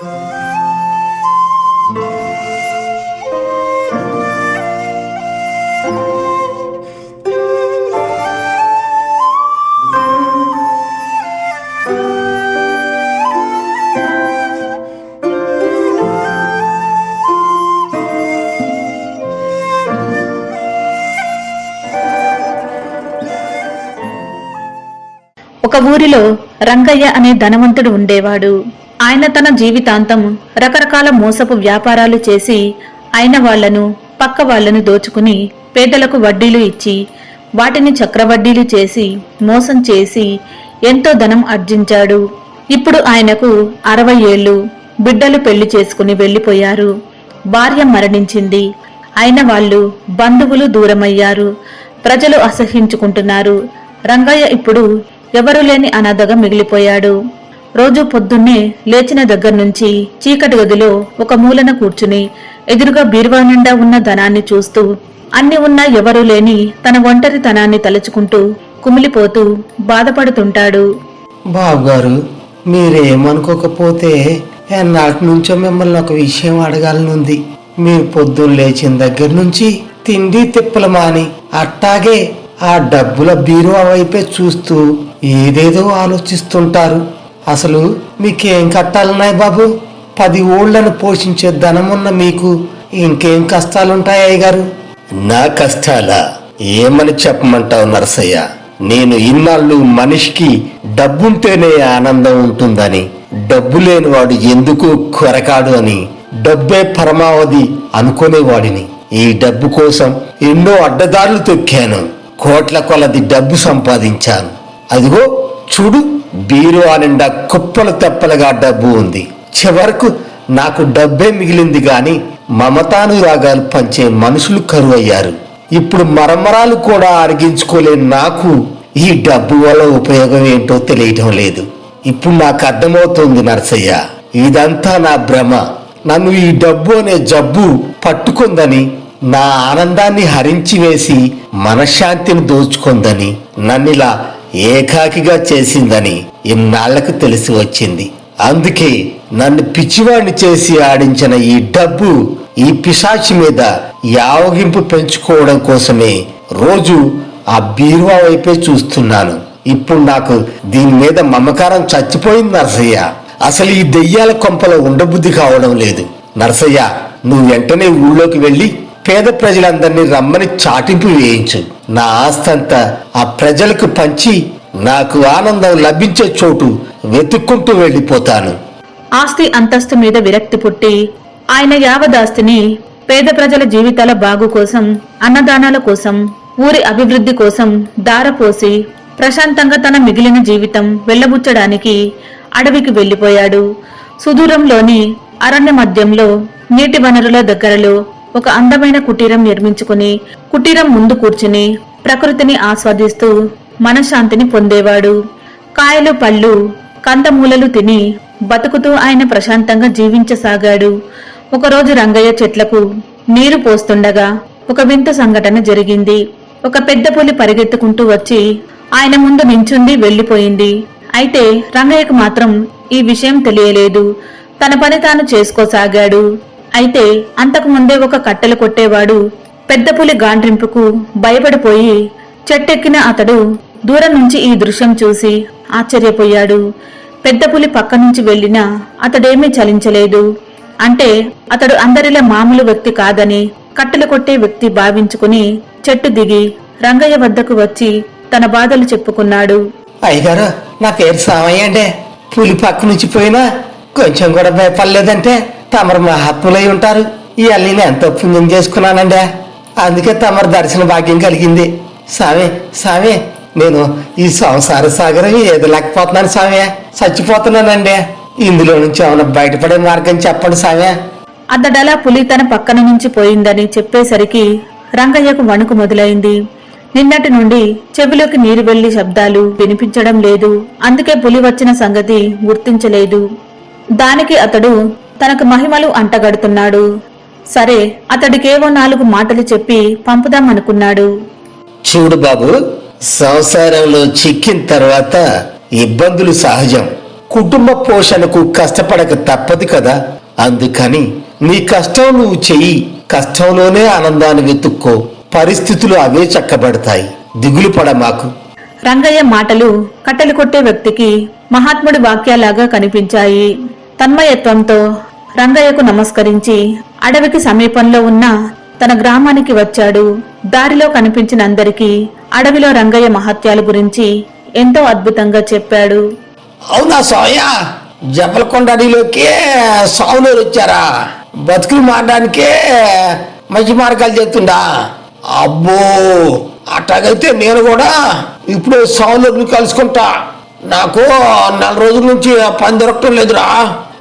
ఒక ఊరిలో రంగయ్య అనే ధనవంతుడు ఉండేవాడు. ఆయన తన జీవితాంతం రకరకాల మోసపు వ్యాపారాలు చేసి అయిన వాళ్ళను పక్క వాళ్ళను దోచుకుని పేదలకు వడ్డీలు ఇచ్చి వాటిని చక్రవడ్డీలు చేసి మోసం చేసి ఎంతో ధనం ఆర్జించాడు ఇప్పుడు ఆయనకు అరవై ఏళ్ళు బిడ్డలు పెళ్ళి చేసుకుని వెళ్ళిపోయారు భార్య మరణించింది. అయిన వాళ్ళు బంధువులు దూరమయ్యారు. ప్రజలు అసహించుకుంటున్నారు రంగయ్య ఇప్పుడు ఎవరూ లేని అనాథగా మిగిలిపోయాడు. రోజు పొద్దున్నే లేచిన దగ్గర నుంచి చీకటి గదిలో ఒక మూలన కూర్చుని ఎదురుగా బీరువా నిండా ఉన్న ధనాన్ని చూస్తూ అన్ని ఉన్నా ఎవరూ లేని తన ఒంటరితనాన్ని తలుచుకుంటూ కుమిలిపోతూ బాధపడుతుంటాడు. బాబుగారు మీరేమనుకోకపోతే ఎన్నాటి నుంచో మిమ్మల్ని ఒక విషయం అడగాలనుంది. మీరు పొద్దున్న లేచిన దగ్గర నుంచి తిండి తిప్పలు మాని అట్టాగే ఆ డబ్బుల బీరువా వైపే చూస్తూ ఏదేదో ఆలోచిస్తుంటారు. అసలు మీకేం కట్టాలన్నాయి బాబు? పది ఓళ్ళను పోషించే ధనమున్న మీకు ఇంకేం కష్టాలుంటాయి అయ్యగారు? నా కష్టాలా? ఏమని చెప్పమంటావు నరసయ్య? నేను ఇన్నాళ్ళు మనిషికి డబ్బుంటేనే ఆనందం ఉంటుందని డబ్బు లేనివాడు ఎందుకు కొరకాడు అని డబ్బే పరమావధి అనుకునేవాడిని. ఈ డబ్బు కోసం ఎన్నో అడ్డదారులు తొక్కాను. కోట్ల కొలది డబ్బు సంపాదించాను. అదిగో చూడు. బీరువా నిండా కుప్పలు తెప్పలుగా డబ్బు ఉంది. చివరకు నాకు డబ్బే మిగిలింది గాని మమతానురాగాలు పంచే మనుషులు కరువయ్యారు. ఇప్పుడు మరమరాలు కూడా అరిగించుకోలేని నాకు ఈ డబ్బు వల్ల ఉపయోగం ఏంటో తెలియటం లేదు. ఇప్పుడు నాకు అర్థమవుతోంది నరసయ్య ఇదంతా నా భ్రమ. నన్ను ఈ డబ్బు అనే జబ్బు పట్టుకుందని నా ఆనందాన్ని హరించి వేసి మనశ్శాంతిని దోచుకుందని నన్నిలా ఏకాకిగా చేసిందని ఇన్నాళ్ళకు తెలిసి వచ్చింది. అందుకే నన్ను పిచ్చివాణ్ణి చేసి ఆడించిన ఈ డబ్బు ఈ పిశాచి మీద యావగింపు పెంచుకోవడం కోసమే రోజు ఆ బీరువా వైపే చూస్తున్నాను. ఇప్పుడు నాకు దీని మీద మమకారం చచ్చిపోయింది నరసయ్య. అసలు ఈ దెయ్యాల కొంపలో ఉండబుద్ధి కావడం లేదు. నరసయ్య నువ్వు వెంటనే ఊళ్ళోకి వెళ్ళి పేద ప్రజలందరినీ రమ్మని చాటింపు వేయించు. నా ఆస్తంతా ఆ ప్రజలకు పంచి నాకు ఆనందం లభించే చోటు వెతుక్కుంటూ వెళ్ళిపోతాను. ఆస్తి అంతస్తు మీద విరక్తి పుట్టి ఆయన యావదాస్తిని పేద ప్రజల జీవితాల బాగు కోసం అన్నదానాల కోసం ఊరి అభివృద్ధి కోసం దారపోసి ప్రశాంతంగా తన మిగిలిన జీవితం వెళ్ళబుచ్చడానికి అడవికి వెళ్ళిపోయాడు సుదూరంలోని అరణ్య మధ్యంలో నీటి వనరుల దగ్గరలో ఒక అందమైన కుటీరం నిర్మించుకుని కుటీరం ముందు కూర్చుని ప్రకృతిని ఆస్వాదిస్తూ మనశ్శాంతిని పొందేవాడు. కాయలు పళ్ళు కందమూలలు తిని బతుకుతూ ఆయన ప్రశాంతంగా జీవించసాగాడు. ఒకరోజు రంగయ్య చెట్లకు నీరు పోస్తుండగా ఒక వింత సంఘటన జరిగింది. ఒక పెద్ద పులి పరిగెత్తుకుంటూ వచ్చి ఆయన ముందు నించుంది వెళ్ళిపోయింది అయితే రంగయ్యకు మాత్రం ఈ విషయం తెలియలేదు. తన పని తాను చేసుకోసాగాడు. అయితే అంతకు ముందే ఒక కట్టెలు కొట్టేవాడు పెద్ద పులి గాండ్రింపుకు భయపడిపోయి చెట్టెక్కిన అతడు దూరం నుంచి ఈ దృశ్యం చూసి ఆశ్చర్యపోయాడు. పెద్ద పులి పక్క నుంచి వెళ్ళినా అతడేమీ చలించలేదు. అంటే అతడు అందరిలా మామూలు వ్యక్తి కాదని కట్టెలు కొట్టే వ్యక్తి భావించుకుని చెట్టు దిగి రంగయ్య వద్దకు వచ్చి తన బాధలు చెప్పుకున్నాడు. అయ్యగారు నా పేరు సామయ్య అంటే పులి పక్క నుంచి పోయినా కొంచెం కూడా భయపడలేదంటే తమరు మహాత్ములై ఉంటారు. ఈ అల్లిని ఎంతో పుణ్యం చేసుకున్నానండి. అందుకే తమరు దర్శన భాగ్యం కలిగింది. స్వామి స్వామి నేను ఈ సంసార సాగరం ఏది లేకపోతున్నాను సామి చచ్చిపోతున్నానండి. ఇందులో నుంచి ఏమైనా బయటపడే మార్గం చెప్పండి స్వామి. అతడలా పులి తన పక్కన నుంచి పోయిందని చెప్పేసరికి రంగయ్యకు వణుకు మొదలైంది. నిన్నటి నుండి చెవిలోకి నీరు వెళ్ళి శబ్దాలు వినిపించడం లేదు. అందుకే పులి వచ్చిన సంగతి గుర్తించలేదు. దానికి అతడు తనకు మహిమలు అంటగడుతున్నాడు. సరే అతడికేవో నాలుగు మాటలు చెప్పి పంపుదామనుకున్నాడు. చూడు బాబు సంసారంలో చిక్కిన తర్వాత ఇబ్బందులు సహజం. కుటుంబ పోషణకు కష్టపడక తప్పదు కదా. అందుకని నీ కష్టం నువ్వు చెయ్యి. కష్టంలోనే ఆనందాన్ని వెతుక్కో. పరిస్థితులు అవే చక్కబడతాయి. దిగులు పడ మాకు. రంగయ్య మాటలు కట్టెలు కొట్టే వ్యక్తికి మహాత్ముడి వాక్యాలాగా కనిపించాయి. తన్మయత్వంతో రంగయ్యకు నమస్కరించి అడవికి సమీపంలో ఉన్న తన గ్రామానికి వచ్చాడు. దారిలో కనిపించిన అందరికీ అడవిలో రంగయ్య మహత్యాల గురించి ఎంతో అద్భుతంగా చెప్పాడు. అవునా సోయ? జపలకొండ అడవిలోకి సావునూరు వచ్చారా బతుకులు మారడానికే మంచి మార్గాలు చేస్తుండా అబ్బో! అట్లాగైతే నేను కూడా ఇప్పుడు సావునూరుని కలుసుకుంటా. నాకు నెల రోజుల నుంచి పని దొరకటం లేదురా.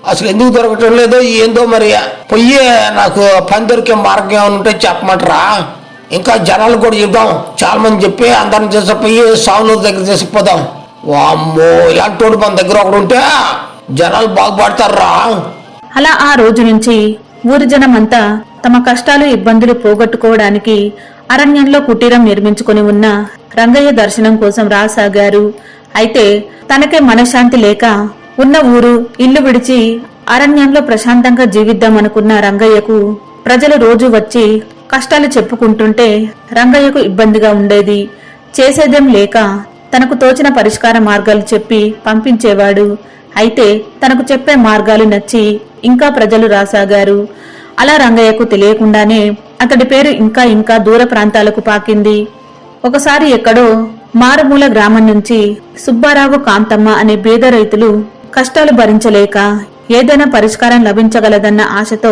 అసలు ఎందుకు దొరకటం లేదో ఏందో మరి పొయ్యే నాకు పని దొరికే మార్గం ఏమైనా ఉంటే చెప్పమంటారా? ఇంకా జనాలు కూడా చెప్దాం చాలా మంది చెప్పి అందరిని తీసుకుపోయి సావునూరు దగ్గర చేసిపోదాం వామ్మో ఇలాంటి వాడు మన దగ్గర ఒకడు ఉంటే జనాలు బాగుపడతారా? అలా ఆ రోజు నుంచి ఊరి జనమంతా తమ కష్టాలు ఇబ్బందులు పోగొట్టుకోవడానికి అరణ్యంలో కుటీరం నిర్మించుకుని ఉన్న రంగయ్య దర్శనం కోసం రాసాగారు. అయితే తనకే మనశ్శాంతి లేక ఉన్న ఊరు ఇల్లు విడిచి అరణ్యంలో ప్రశాంతంగా జీవిద్దామనుకున్న రంగయ్యకు ప్రజలు రోజు వచ్చి కష్టాలు చెప్పుకుంటుంటే రంగయ్యకు ఇబ్బందిగా ఉండేది. చేసేదేం లేక తనకు తోచిన పరిష్కార మార్గాలు చెప్పి పంపించేవాడు. అయితే తనకు చెప్పే మార్గాలు నచ్చి ఇంకా ప్రజలు రాసాగారు. అలా రంగయ్యకు తెలియకుండానే అతడి పేరు ఇంకా ఇంకా దూర ప్రాంతాలకు పాకింది. ఒకసారి ఎక్కడో మారుమూల గ్రామం నుంచి సుబ్బారావు కాంతమ్మ అనే బీద రైతులు కష్టాలు భరించలేక ఏదైనా పరిష్కారం లభించగలదన్న ఆశతో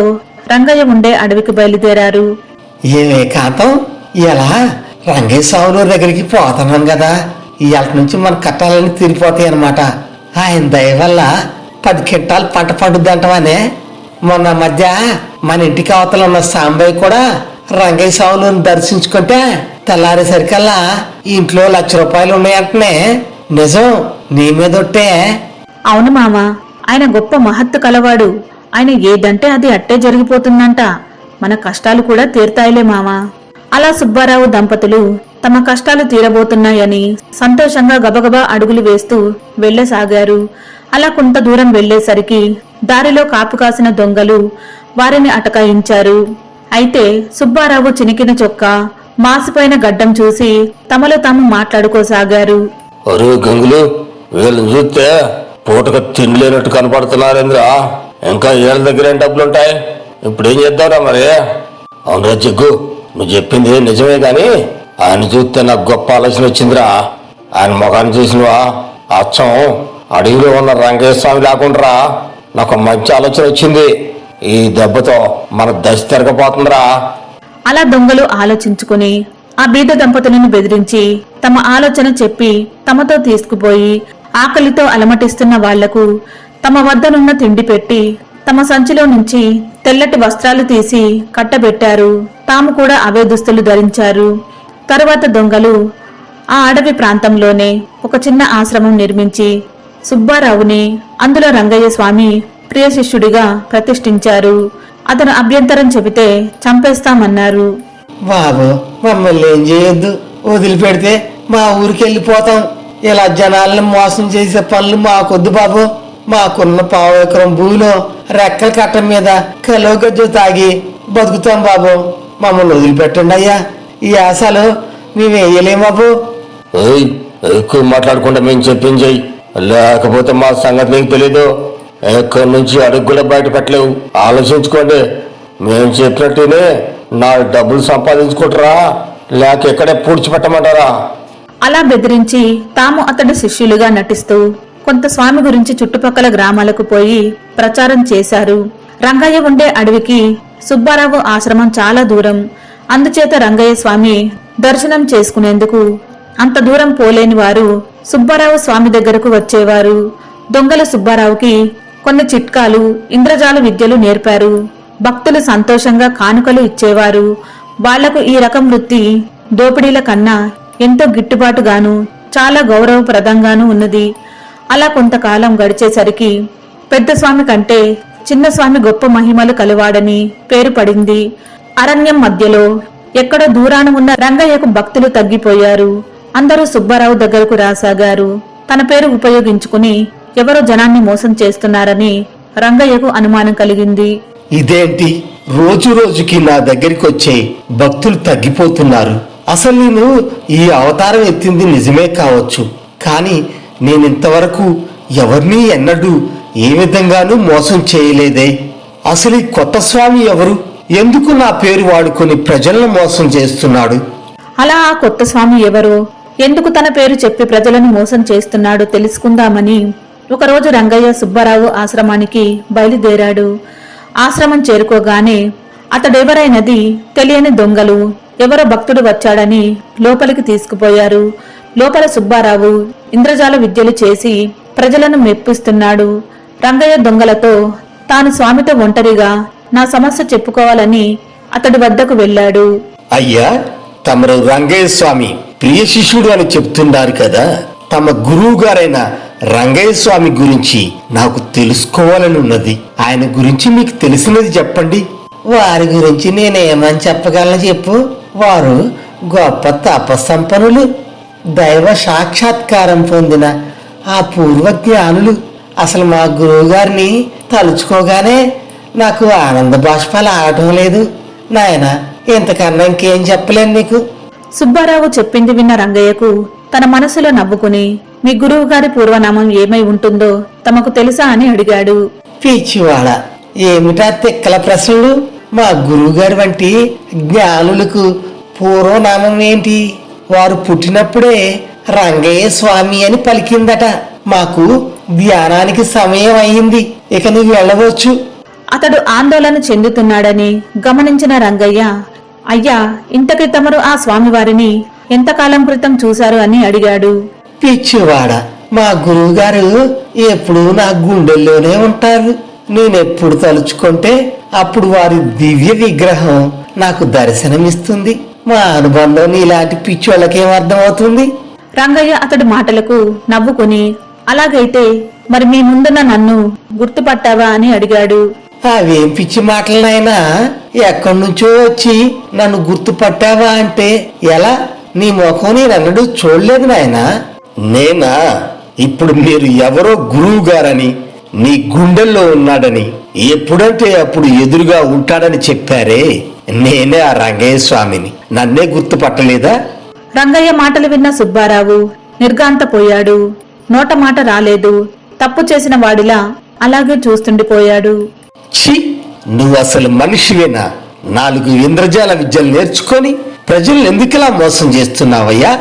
రంగయ్య ఉండే అడవికి బయలుదేరారు. ఏమే కాంతం? ఇలా రంగయ్య సావులూరు దగ్గరికి పోతున్నాం కదా. ఇవాళ నుంచి మన కట్టాలని తీరిపోతాయి అనమాట ఆయన దయ వల్ల పది కిట్టాలు పంట పండుద్ది అంటవానే. మొన్న మధ్య మన ఇంటికి అవతల ఉన్న సాంబయ్య కూడా రంగయ్య సావులను దర్శించుకుంటే తెల్లారేసరికల్లా ఇంట్లో లక్ష రూపాయలు ఉన్నాయంటనే. నిజం నీ మీదొట్టే అవును మామ ఆయన గొప్ప మహత్తు కలవాడు. ఆయన ఏదంటే అది అట్టే జరిగిపోతుందంట. మన కష్టాలు కూడా తీర్తాయిలే మామ. అలా సుబ్బారావు దంపతులు తమ కష్టాలు తీరబోతున్నాయని సంతోషంగా గబగబా అడుగులు వేస్తూ వెళ్ళసాగారు. అలా కొంత దూరం వెళ్ళేసరికి దారిలో కాపు కాసిన దొంగలు వారిని అటకాయించారు. అయితే సుబ్బారావు చినికిన చొక్క మాసిపోయిన గడ్డం చూసి తమలో తాము మాట్లాడుకోసాగారు. ఒరే తిండి వీళ్ళని చూస్తే పూటకు తినలేనట్టు కనపడుతున్నారేంద్రా? ఇంకా ఏళ్ళ దగ్గర ఏం డబ్బులుంటాయి? ఇప్పుడు ఏం చేద్దాంరా మరి? అవునరా జగ్గు నువ్వు చెప్పింది నిజమే గాని ఆయన చూస్తే నాకు గొప్ప ఆలోచన వచ్చిందిరా. ఆయన ముఖాన్ని చూసినవా? అచ్చం అడవిలో ఉన్న రంగయ్య లేకుండా నాకు మంచి ఆలోచన వచ్చింది. ఈ దెబ్బతో మన దశ తిరగపోతుందిరా అలా దొంగలు ఆలోచించుకుని ఆ బీద దంపతులను బెదిరించి తమ ఆలోచన చెప్పి తమతో తీసుకుపోయి ఆకలితో అలమటిస్తున్న వాళ్ళకు తమ వద్దనున్న తిండి పెట్టి తమ సంచిలో నుంచి తెల్లటి వస్త్రాలు తీసి కట్టబెట్టారు. తాము కూడా అవే దుస్తులు ధరించారు. తరువాత దొంగలు ఆ అడవి ప్రాంతంలోనే ఒక చిన్న ఆశ్రమం నిర్మించి సుబ్బారావుని అందులో రంగయ్య స్వామి ప్రియ శిష్యుడిగా ప్రతిష్ఠించారు. అతను అభ్యంతరం చెబితే చంపేస్తామన్నారు. బాబు మమ్మల్ని ఏం చేయొద్దు. వదిలిపెడితే మా ఊరికెళ్ళిపోతాం ఇలా జనాలను మోసం చేసే పనులు మాకొద్దు బాబు. మాకున్న పావు ఎకరం భూమిలో రెక్కల కట్ట మీద కలో గజ్జు తాగి బతుకుతాం బాబు. మమ్మల్ని వదిలిపెట్టండి అయ్యా. ఈ ఆశలు మేము వేయలేం బాబు. ఏయ్ ఎక్కువ మాట్లాడకుండా మేము చెప్పింది చెయ్యి. లేకపోతే మా సంగతి మీకు తెలీదు. ఎక్కడి నుంచి అడుగు కూడా బయట పెట్టలేవు. ఆలోచించుకోండి. మేము చెప్పినట్టునే నా డబ్బులు సంపాదించుకుంటారా? లేక ఇక్కడే పూడ్చిపెట్టమంటారా అలా బెదిరించి తాము అతడి శిష్యులుగా నటిస్తూ కొంత స్వామి గురించి చుట్టుపక్కల గ్రామాలకు పోయి ప్రచారం చేశారు. రంగయ్య ఉండే అడవికి సుబ్బారావు ఆశ్రమం చాలా దూరం. అందుచేత రంగయ్య స్వామి దర్శనం చేసుకునేందుకు అంత దూరం పోలేని వారు సుబ్బారావు స్వామి దగ్గరకు వచ్చేవారు. దొంగల సుబ్బారావుకి కొన్ని చిట్కాలు ఇంద్రజాల విద్యలు నేర్పారు. భక్తులు సంతోషంగా కానుకలు ఇచ్చేవారు. వాళ్ళకు ఈ రకం వృత్తి దోపిడీల కన్నా ఎంతో గిట్టుబాటుగాను చాలా గౌరవప్రదంగాను ఉన్నది. అలా కొంతకాలం గడిచేసరికి పెద్ద స్వామి కంటే చిన్న స్వామి గొప్ప మహిమలు కలవాడని పేరు పడింది. అరణ్యం మధ్యలో ఎక్కడో దూరాన ఉన్న రంగయ్యకు భక్తులు తగ్గిపోయారు. అందరూ సుబ్బారావు దగ్గరకు రాసాగారు. తన పేరు ఉపయోగించుకుని ఎవరో జనాన్ని మోసం చేస్తున్నారని రంగయ్యకు అనుమానం కలిగింది. ఇదేంటి? రోజు రోజుకి నా దగ్గరికి వచ్చే భక్తులు తగ్గిపోతున్నారు. అసలు నేను ఈ అవతారం ఎత్తింది నిజమే కావచ్చు కానీ నేను ఇంతవరకు ఎవరిని ఎన్నడూ ఏ విధంగానూ మోసం చేయలేదే. అసలు ఈ కొత్త స్వామి ఎవరు? ఎందుకు నా పేరు వాడుకొని ప్రజలను మోసం చేస్తున్నాడు? అలా ఆ కొత్త స్వామి ఎవరు? ఎందుకు తన పేరు చెప్పి ప్రజలను మోసం చేస్తున్నాడో తెలుసుకుందామని ఒకరోజు రంగయ్య సుబ్బారావు ఆశ్రమానికి బయలుదేరాడు. ఆశ్రమం చేరుకోగానే అతడెవరైనది తెలియని దొంగలు ఎవరో భక్తుడు వచ్చాడని లోపలికి తీసుకుపోయారు. లోపల సుబ్బారావు ఇంద్రజాల విద్యలు చేసి ప్రజలను మెప్పిస్తున్నాడు. రంగయ్య దొంగలతో తాను స్వామితో ఒంటరిగా నా సమస్య చెప్పుకోవాలని అతడి వద్దకు వెళ్ళాడు. అయ్యా తమరు రంగయ్య స్వామి ప్రియ శిష్యుడు అని చెప్తున్నారు కదా. తమ గురువు గారైన రంగయ్య స్వామి గురించి నాకు తెలుసుకోవాలని ఉన్నది ఆయన గురించి మీకు తెలిసినది చెప్పండి. వారి గురించి నేనేమని చెప్పగలను చెప్పు? వారు గొప్ప తపస్సంపన్నులు దైవ సాక్షాత్కారం పొందిన ఆ పూర్వ జ్ఞానులు అసలు మా గురువు గారిని తలుచుకోగానే నాకు ఆనంద బాష్పాలు ఆగటం లేదు. నాయన ఇంతకన్నా ఇంకేం చెప్పలేను నీకు? సుబ్బారావు చెప్పింది విన్న రంగయ్యకు తన మనసులో నవ్వుకుని మీ గురువు గారి పూర్వనామం ఏమై ఉంటుందో తమకు తెలుసా అని అడిగాడు. పిచ్చివాడ ఏమిటా తిక్కల ప్రశ్నలు? మా గురువుగారి వంటి జ్ఞానులకు పూర్వనామం ఏంటి వారు పుట్టినప్పుడే రంగయ్య స్వామి అని పలికిందట. మాకు ధ్యానానికి సమయం అయింది. ఇక నువ్వు వెళ్ళవచ్చు. అతడు ఆందోళన చెందుతున్నాడని గమనించిన రంగయ్య అయ్యా ఇంతకి తమరు ఆ స్వామివారిని ఎంతకాలం క్రితం చూశారు అని అడిగాడు. పిచ్చివాడ మా గురువుగారు ఎప్పుడు నా గుండెల్లోనే ఉంటారు. నేనెప్పుడు తలుచుకుంటే అప్పుడు వారి దివ్య విగ్రహం నాకు దర్శనమిస్తుంది. మా అనుబంధం ఇలాంటి పిచ్చోళ్ళకేం అర్థమవుతుంది? రంగయ్య అతడి మాటలకు నవ్వుకుని అలాగైతే మరి మీ ముందున్న నన్ను గుర్తుపట్టావా? అని అడిగాడు. అవేం పిచ్చి మాటలు నాయనా? ఎక్కడి నుంచో వచ్చి నన్ను గుర్తుపట్టావా అంటే ఎలా? నీ ముఖం నేను అన్నడు చూడలేదు నాయనా. నేనా? ఇప్పుడు మీరు ఎవరో గురువు గారని నీ గుండెల్లో ఉన్నాడని ఎప్పుడంటే అప్పుడు ఎదురుగా ఉంటాడని చెప్పారే? నేనే ఆ రంగయ్య స్వామిని. నన్నే గుర్తుపట్టలేదా? రంగయ్య మాటలు విన్న సుబ్బారావు నిర్గాంతపోయాడు నోట మాట రాలేదు. తప్పు చేసిన వాడిలా అలాగే చూస్తుండిపోయాడు. ఛీ! నువ్వు అసలు మనిషివేనా? నాలుగు ఇంద్రజాల విద్యలు నేర్చుకొని ప్రజల్ని ఎందుకులా మోసం చేస్తున్నావయ్యా?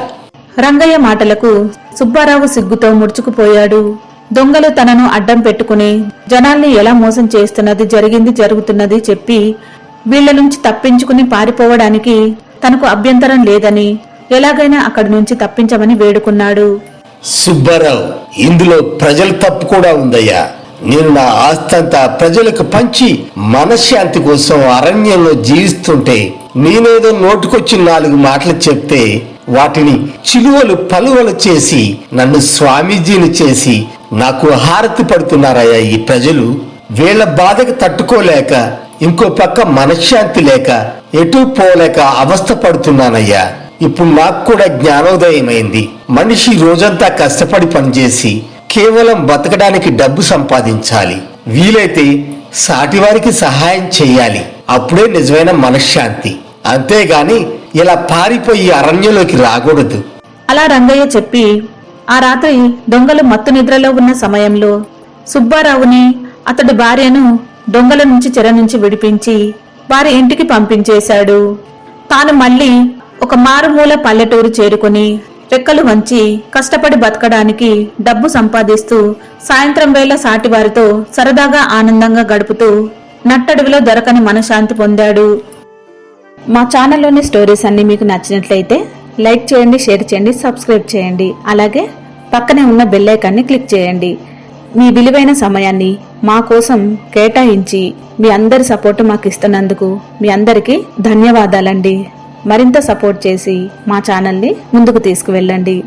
రంగయ్య మాటలకు సుబ్బారావు సిగ్గుతో ముడుచుకుపోయాడు. దొంగలు తనను అడ్డం పెట్టుకుని జనాల్ని ఎలా మోసం చేస్తున్నది జరిగింది జరుగుతున్నది చెప్పి వీళ్ళ నుంచి తప్పించుకుని పారిపోవడానికి తనకు అభ్యంతరం లేదని ఎలాగైనా అక్కడి నుంచి తప్పించమని వేడుకున్నాడు. సుబ్బారావు ఇందులో ప్రజల తప్పు కూడా ఉందయ్యా. నేను నా ఆస్తంతా ప్రజలకు పంచి మనశ్శాంతి కోసం అరణ్యంలో జీవిస్తుంటే నేనేదో నోటుకొచ్చి నాలుగు మాటలు చెప్తే వాటిని చిలువలు పలువలు చేసి నన్ను స్వామీజీని చేసి నాకు హారతి పడుతున్నారయ్యా ఈ ప్రజలు. వీళ్ళ బాధకు తట్టుకోలేక ఇంకో పక్క మనశ్శాంతి లేక ఎటు పోలేక అవస్థ పడుతున్నానయ్యా. ఇప్పుడు నాకు కూడా జ్ఞానోదయమైంది. మనిషి రోజంతా కష్టపడి పనిచేసి కేవలం బతకడానికి డబ్బు సంపాదించాలి. వీలైతే సాటివారికి సహాయం చేయాలి. అప్పుడే నిజమైన మనశ్శాంతి. అంతేగాని ఇలా పారిపోయి అరణ్యంలోకి రాకూడదు. అలా రంగయ్య చెప్పి ఆ రాత్రి దొంగలు మత్తు నిద్రలో ఉన్న సమయంలో సుబ్బారావుని అతడి భార్యను దొంగల నుంచి చెర నుంచి విడిపించి వారి ఇంటికి పంపించేశాడు. తాను మళ్ళీ ఒక మారుమూల పల్లెటూరు చేరుకుని రెక్కలు వంచి కష్టపడి బతకడానికి డబ్బు సంపాదిస్తూ సాయంత్రం వేళ సాటివారితో సరదాగా ఆనందంగా గడుపుతూ నట్టడవిలో దొరకని మనశ్శాంతి పొందాడు. మా ఛానల్లోని స్టోరీస్ అన్ని మీకు నచ్చినట్లయితే లైక్ చేయండి షేర్ చేయండి సబ్స్క్రైబ్ చేయండి. అలాగే పక్కనే ఉన్న బెల్ ఐకాన్ని క్లిక్ చేయండి. మీ విలువైన సమయాన్ని మా కోసం కేటాయించి మీ అందరి సపోర్ట్ మాకు ఇస్తున్నందుకు మీ అందరికీ ధన్యవాదాలండి. మరింత సపోర్ట్ చేసి మా ఛానల్ని ముందుకు తీసుకువెళ్ళండి.